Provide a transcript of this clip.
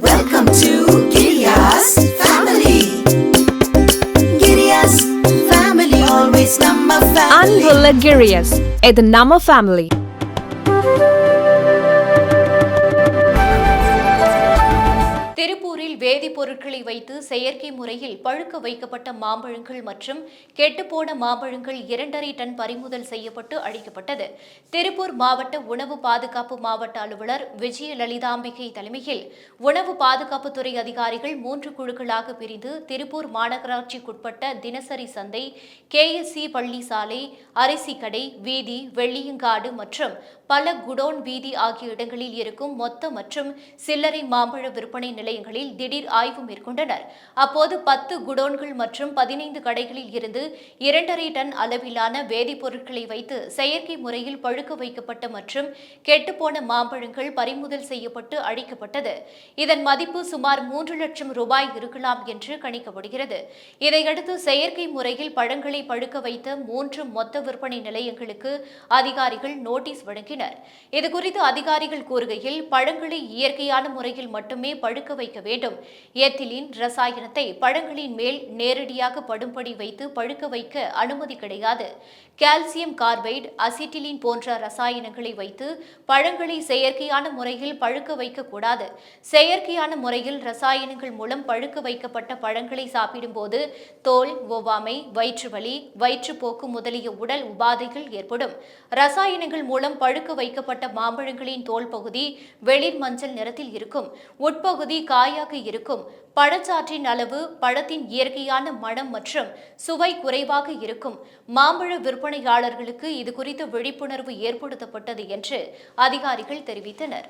Welcome to Giriya's family. Giriya's family, always number family. அன்புள்ள கிரியஸ் இது நம்ம ஃபேமிலி வேதிப்பொருட்களை வைத்து செயற்கை முறையில் பழுக்க வைக்கப்பட்ட மாம்பழங்கள் மற்றும் கெட்டுப்போன மாம்பழங்கள் இரண்டரை டன் பறிமுதல் செய்யப்பட்டு அழிக்கப்பட்டது. திருப்பூர் மாவட்ட உணவு பாதுகாப்பு மாவட்ட அலுவலர் விஜய லலிதாம்பிகை தலைமையில் உணவு பாதுகாப்புத்துறை அதிகாரிகள் மூன்று குழுக்களாக பிரிந்து திருப்பூர் மாநகராட்சிக்குட்பட்ட தினசரி சந்தை கேஎஸ்சி பள்ளி சாலை அரிசி கடை வீதி வெள்ளியங்காடு மற்றும் பல குடோன் வீதி ஆகிய இடங்களில் இருக்கும் மொத்த மற்றும் சில்லறை மாம்பழ விற்பனை நிலையங்களில் திடீர் ஆய்வு மேற்கொண்டனர். அப்போது பத்து குடோன்கள் மற்றும் பதினைந்து கடைகளில் இருந்து இரண்டரை டன் அளவிலான வேதிப்பொருட்களை வைத்து செயற்கை முறையில் பழுக்க வைக்கப்பட்ட மற்றும் கெட்டுப்போன மாம்பழங்கள் பறிமுதல் செய்யப்பட்டு அழிக்கப்பட்டது. இதன் மதிப்பு சுமார் மூன்று லட்சம் ரூபாய் இருக்கலாம் என்று கணிக்கப்படுகிறது. இதையடுத்து செயற்கை முறையில் பழங்களை பழுக்க வைத்த மூன்று மொத்த விற்பனை நிலையங்களுக்கு அதிகாரிகள் நோட்டீஸ் வழங்கினர். இதுகுறித்து அதிகாரிகள் கூறுகையில் பழங்களை இயற்கையான முறையில் மட்டுமே பழுக்க வைக்க வேண்டும். எத்திலின் ரசாயனத்தை பழங்களின் மேல் நேரடியாக படும்படி வைத்து பழுக்க வைக்க அனுமதி கிடையாது. கால்சியம் கார்பைடு அசிட்டிலின் போன்ற ரசாயனங்களை வைத்து பழங்களை செயற்கையான முறையில் பழுக்க வைக்கக்கூடாது செயற்கையான முறையில் ரசாயனங்கள் மூலம் பழுக்க வைக்கப்பட்ட பழங்களை சாப்பிடும்போது தோல் ஒவ்வாமை வயிற்றுவலி வயிற்றுப்போக்கு முதலிய உடல் உபாதைகள் ஏற்படும். ரசாயனங்கள் மூலம் பழுக்க வைக்கப்பட்ட மாம்பழங்களின் தோல் பகுதி வெளிர் மஞ்சள் நிறத்தில் இருக்கும். உட்பகுதி காயாக இருக்கும். பழச்சாற்றின் அளவு பழத்தின் இயற்கையான மனம் மற்றும் சுவை குறைவாக இருக்கும். மாம்பழ விற்பனையாளர்களுக்கு இது குறித்து விழிப்புணர்வு ஏற்படுத்தப்பட்டது என்று அதிகாரிகள் தெரிவித்தனர்.